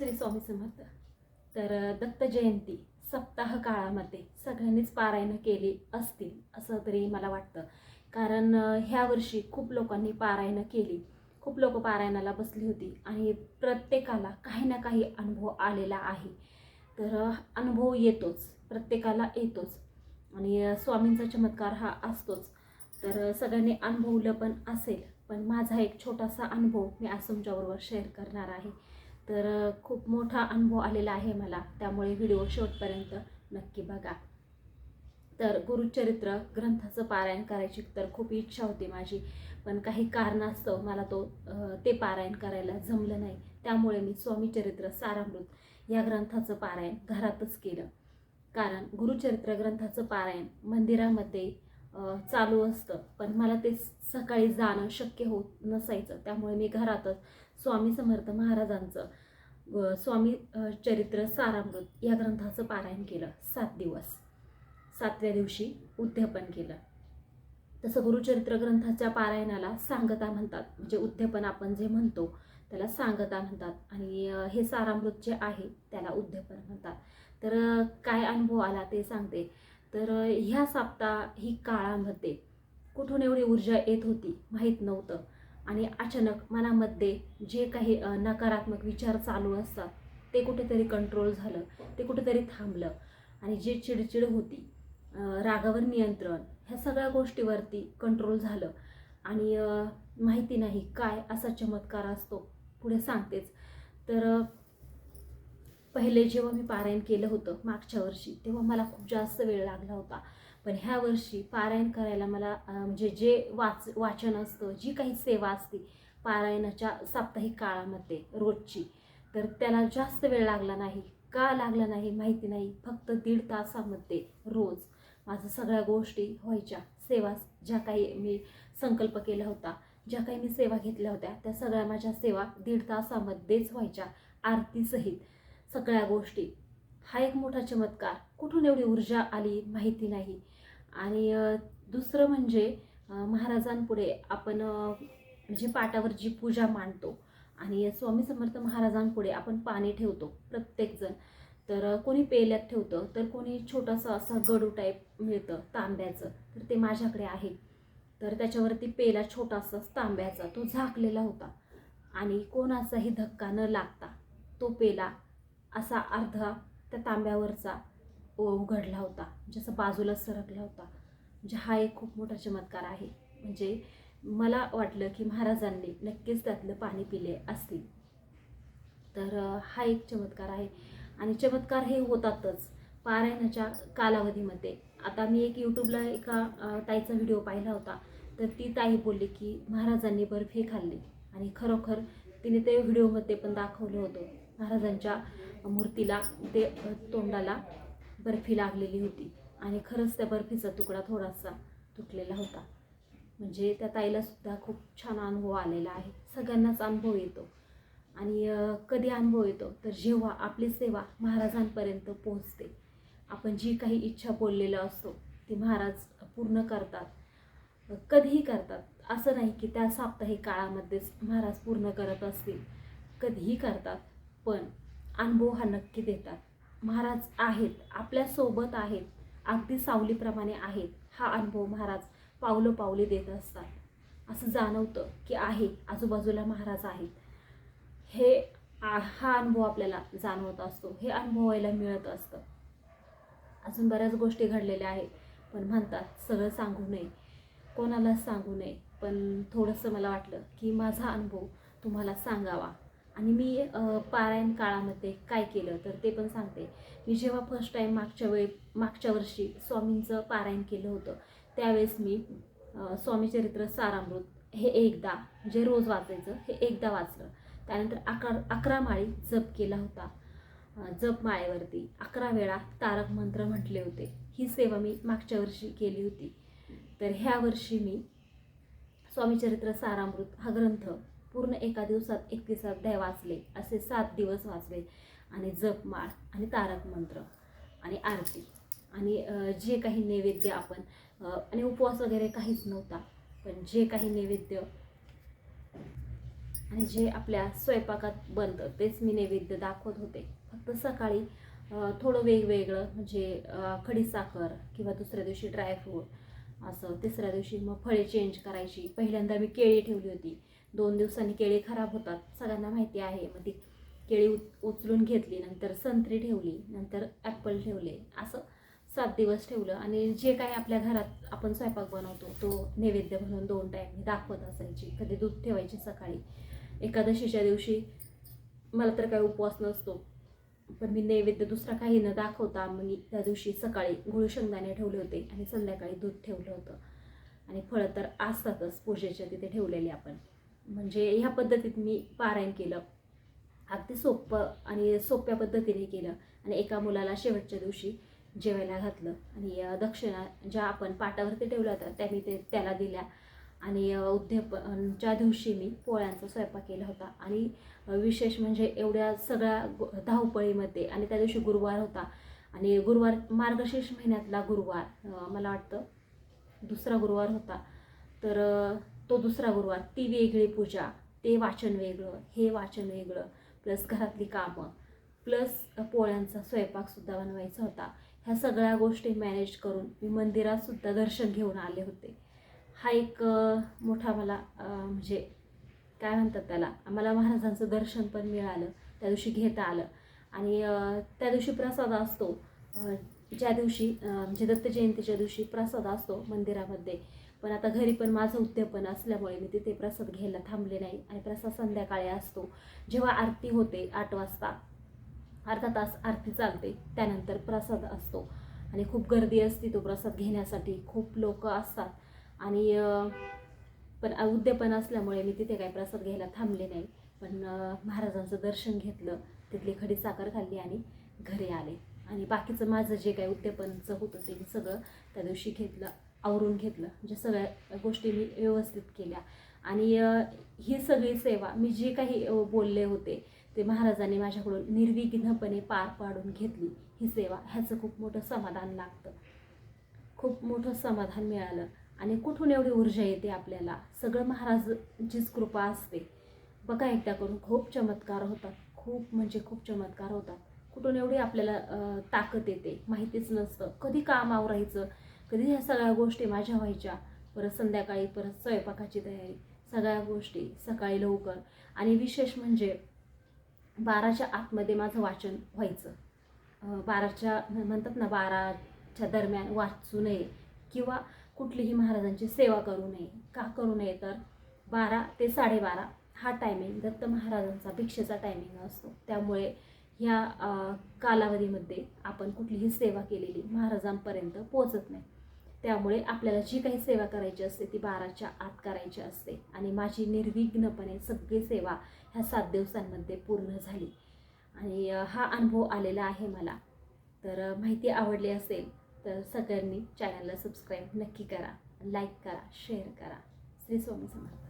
श्री स्वामी समर्थ. तर दत्त जयंती सप्ताह काळामध्ये सगळ्यांनीच पारायणं केली असतील असं तरी मला वाटतं. कारण ह्या वर्षी खूप लोकांनी पारायणं केली. खूप लोक पारायणाला बसली होती आणि प्रत्येकाला काही ना काही अनुभव आलेला आहे. तर अनुभव येतोच प्रत्येकाला येतोच आणि स्वामींचा चमत्कार हा असतोच. तर सगळ्यांनी अनुभवलं पण असेल पण माझा एक छोटासा अनुभव मी आज तुमच्याबरोबर शेअर करणार आहे. तर खूप मोठा अनुभव आलेला आहे मला. त्यामुळे व्हिडिओ शेवटपर्यंत नक्की बघा. तर गुरुचरित्र ग्रंथाचं पारायण करायची तर खूप इच्छा होती माझी. पण काही कारणास्तव मला तो ते पारायण करायला जमलं नाही. त्यामुळे मी स्वामीचरित्र सारामृत या ग्रंथाचं पारायण घरातच केलं. कारण गुरुचरित्र ग्रंथाचं पारायण मंदिरामध्ये चालू असतं. पण मला ते सकाळी जाणं शक्य होत नसायचं. त्यामुळे मी घरातच स्वामी समर्थ महाराजांचं स्वामी चरित्र सारामृत या ग्रंथाचं पारायण केलं. सात दिवस. सातव्या दिवशी उद्यापन केलं. तसं गुरुचरित्र ग्रंथाच्या पारायणाला सांगता म्हणतात. म्हणजे उद्यापन आपण जे म्हणतो त्याला सांगता म्हणतात. आणि हे सारामृत जे आहे त्याला उद्यापन म्हणतात. तर काय अनुभव आला ते सांगते. तर ह्या ह्या साप्ताहिक काळामध्ये कुठून एवढी ऊर्जा येत होती? माहीत नव्हतं. आणि अचानक मनामध्ये जे काही नकारात्मक विचार चालू असतात ते कुठेतरी कंट्रोल झालं ते कुठेतरी थांबलं. आणि जे चिडचिड होती रागावर नियंत्रण ह्या सगळ्या गोष्टीवरती कंट्रोल झालं. आणि माहिती नाही काय असा चमत्कार असतो पुढे सांगतेच. तर पहिले जेव्हा मी पारायण केलं होतं मागच्या वर्षी तेव्हा मला खूप जास्त वेळ लागला होता. पण ह्या वर्षी पारायण करायला मला म्हणजे जे वाच वाचन असतं जी काही सेवा असते पारायणाच्या साप्ताहिक काळामध्ये रोजची तर त्याला जास्त वेळ लागला नाही. का लागला नाही माहिती नाही. फक्त दीड तासामध्ये रोज माझं सगळ्या गोष्टी व्हायच्या. सेवा ज्या काही मी संकल्प केला होता ज्या काही मी सेवा घेतल्या होत्या त्या सगळ्या माझ्या सेवा दीड तासामध्येच व्हायच्या. आरतीसहित सगळ्या गोष्टी. हा एक मोठा चमत्कार. कुठून एवढी ऊर्जा आली माहिती नाही. आणि दुसरं म्हणजे महाराजांपुढे आपण म्हणजे पाटावर जी पूजा मांडतो आणि स्वामी समर्थ महाराजांपुढे आपण पाणी ठेवतो प्रत्येकजण. तर कोणी पेल्यात ठेवतं तर कोणी छोटासा असा गडू टाईप मिळतं तांब्याचं तर ते माझ्याकडे आहे. तर त्याच्यावरती पेला छोटासा तांब्याचा तो झाकलेला होता. आणि कोणाचाही धक्का न लागता तो पेला असा अर्धा त्या तांब्यावरचा उघडला होता म्हणजे जसं बाजूला सरकला होता. म्हणजे हा एक खूप मोठा चमत्कार आहे. म्हणजे मला वाटलं की महाराजांनी नक्कीच त्यातलं पाणी पिले असतील. तर हा एक चमत्कार आहे. आणि चमत्कार हे होतातच पारायणाच्या कालावधीमध्ये. आता मी एक यूट्यूबला एका ताईचा व्हिडिओ पाहिला होता. तर ती ताई बोलली की महाराजांनी बर्फी खाल्ली. आणि खरोखर तिने ते व्हिडिओमध्ये पण दाखवलं होतं. महाराजांच्या मूर्तीला ते तोंडाला बर्फी लागलेली होती. आणि खरंच त्या बर्फीचा तुकडा थोडासा तुटलेला होता. म्हणजे त्या ताईलासुद्धा खूप छान अनुभव आलेला आहे. सगळ्यांनाच अनुभव येतो. आणि कधी अनुभव येतो? तर जेव्हा आपली सेवा महाराजांपर्यंत पोहोचते. आपण जी काही इच्छा बोललेलं असतो ती महाराज पूर्ण करतात. कधीही करतात. असं नाही की त्या साप्ताहिक काळामध्येच महाराज पूर्ण करत असतील. कधीही करतात. पण अनुभव हा नक्की देतात. महाराज आहेत आपल्यासोबत आहेत अगदी सावलीप्रमाणे आहेत हा अनुभव महाराज पावलं पावली देत असतात. असं जाणवतं की आहे आजूबाजूला महाराज आहेत. हे आ- हा अनुभव आपल्याला जाणवत असतो हे अनुभवायला मिळत असतं. अजून बऱ्याच गोष्टी घडलेल्या आहेत पण म्हणतात सगळं सांगू नये कोणालाच सांगू नये पण थोडंसं मला वाटलं की माझा अनुभव तुम्हाला सांगावा. आणि मी पारायण काळामध्ये काय केलं तर ते पण सांगते. मी जेव्हा फर्स्ट टाईम मागच्या वेळी मागच्या वर्षी स्वामींचं पारायण केलं होतं त्यावेळेस मी स्वामी स्वामीचरित्र सारामृत हे एकदा जे रोज वाचायचं हे एकदा वाचलं. त्यानंतर अकरा अकरा माळी जप केला होता. जप माळेवरती अकरा वेळा तारक मंत्र म्हटले होते. ही सेवा मी मागच्या वर्षी केली होती. तर ह्या वर्षी मी स्वामीचरित्र सारामृत हा ग्रंथ पूर्ण एका दिवसात एकतीस अध्याय वाचले असे सात दिवस वाचले. आणि जपमाळ आणि तारक मंत्र आणि आरती. आणि जे काही नैवेद्य आपण आणि उपवास वगैरे काहीच नव्हता पण जे काही नैवेद्य आणि जे आपल्या स्वयंपाकात बनतं तेच मी नैवेद्य दाखवत होते. फक्त सकाळी थोडं वेगवेगळं म्हणजे खडीसाखर किंवा दुसऱ्या दिवशी ड्रायफ्रूट असं तिसऱ्या दिवशी मग फळे चेंज करायची. पहिल्यांदा मी केळी ठेवली होती. दोन दिवसांनी केळी खराब होतात. सगळ्यांना माहिती आहे. मग ती केळी उच उचलून घेतली नंतर संत्री ठेवली नंतर ॲपल ठेवले. असं सात दिवस ठेवलं. आणि जे काही आपल्या घरात आपण स्वयंपाक बनवतो तो नैवेद्य म्हणून दोन टाईम दाखवत असायची. कधी दूध ठेवायची सकाळी. एकादशीच्या दिवशी मला तर काही उपवास नसतो. पण मी नैवेद्य दुसरा काही न दाखवता मी त्या दिवशी सकाळी गुळ शेंगदाणे ठेवले होते आणि संध्याकाळी दूध ठेवलं होतं. आणि फळं तर असतातच. पूजेच्या तिथे ठेवलेले आपण. म्हणजे ह्या पद्धतीत मी पारायण केलं. अगदी सोपं आणि सोप्या पद्धतीने केलं. आणि एका मुलाला शेवटच्या दिवशी जेवायला घातलं. आणि दक्षिणा ज्या आपण पाटावरती ठेवल्या होत्या त्या मी ते त्याला दिल्या. आणि उद्यापनच्या दिवशी मी पोळ्यांचा स्वयंपाक केला होता आणि विशेष म्हणजे एवढ्या सगळ्या गु- धावपळीमध्ये आणि त्या दिवशी गुरुवार होता. आणि गुरुवार मार्गशीर्ष महिन्यातला गुरुवार मला वाटतं दुसरा गुरुवार होता. तर तो दुसरा गुरुवार ती वेगळी पूजा ते वाचन वेगळं हे वाचन वेगळं प्लस घरातली कामं प्लस पोळ्यांचा स्वयंपाकसुद्धा बनवायचा होता. ह्या सगळ्या गोष्टी मॅनेज करून मी मंदिरातसुद्धा दर्शन घेऊन आले होते. हा एक मोठा मला म्हणजे काय म्हणतात त्याला आम्हाला महाराजांचं दर्शन पण मिळालं त्या दिवशी घेता आलं. आणि त्या दिवशी प्रसाद असतो ज्या दिवशी म्हणजे दत्त जयंतीच्या दिवशी प्रसाद असतो मंदिरामध्ये पण आता घरी पण माझं उद्यापन असल्यामुळे मी तिथे प्रसाद घ्यायला थांबले नाही. आणि प्रसाद संध्याकाळी असतो. जेव्हा आरती होते आठ वाजता अर्धा तास आरती चालते त्यानंतर प्रसाद असतो. आणि खूप गर्दी असते तो प्रसाद घेण्यासाठी. खूप लोक असतात. आणि पण उद्यापन असल्यामुळे मी तिथे काही प्रसाद घ्यायला थांबले नाही. पण महाराजांचं दर्शन घेतलं. तिथली खडी साखर खाल्ली आणि घरी आले. आणि बाकीचं माझं जे काही उद्यापनचं होतं ते मी सगळं त्या दिवशी घेतलं आवरून घेतलं. म्हणजे सगळ्या गोष्टी मी व्यवस्थित केल्या. आणि ही सगळी सेवा मी जे काही बोलले होते ते महाराजांनी माझ्याकडून निर्विघ्नपणे पार पाडून घेतली. ही सेवा ह्याचं खूप मोठं समाधान लागतं. खूप मोठं समाधान मिळालं. आणि कुठून एवढी ऊर्जा येते आपल्याला? सगळं महाराजचीच कृपा असते. बघा एकदा करून खूप चमत्कार होतात. खूप म्हणजे खूप चमत्कार होतात. कुठून एवढी आपल्याला ताकद येते? माहितीच नसतं. कधी काम आवरायचं कधी ह्या सगळ्या गोष्टी माझ्या व्हायच्या? परत संध्याकाळी परत स्वयंपाकाची तयारी. सगळ्या गोष्टी सकाळी लवकर. आणि विशेष म्हणजे बाराच्या आतमध्ये माझं वाचन व्हायचं. बाराच्या म्हणतात ना बाराच्या दरम्यान वाचू नये किंवा कुठलीही महाराजांची सेवा करू नये. का करू नये तर बारा ते साडेबारा हा टायमिंग दत्त महाराजांचा भिक्षेचा टायमिंग असतो. त्यामुळे ह्या कालावधीमध्ये आपण कुठलीही सेवा केलेली महाराजांपर्यंत पोहोचत नाही. त्यामुळे आपल्याला जी काही सेवा करायची असते ती बाराच्या आत करायची असते. आणि माझी निर्विघ्नपणे सगळी सेवा ह्या सात दिवसांमध्ये पूर्ण झाली. आणि हा अनुभव आलेला आहे मला. तर माहिती आवडली असेल तर सगळ्यांनी चॅनलला सबस्क्राईब नक्की करा लाईक करा शेअर करा. श्री स्वामी समर्थ.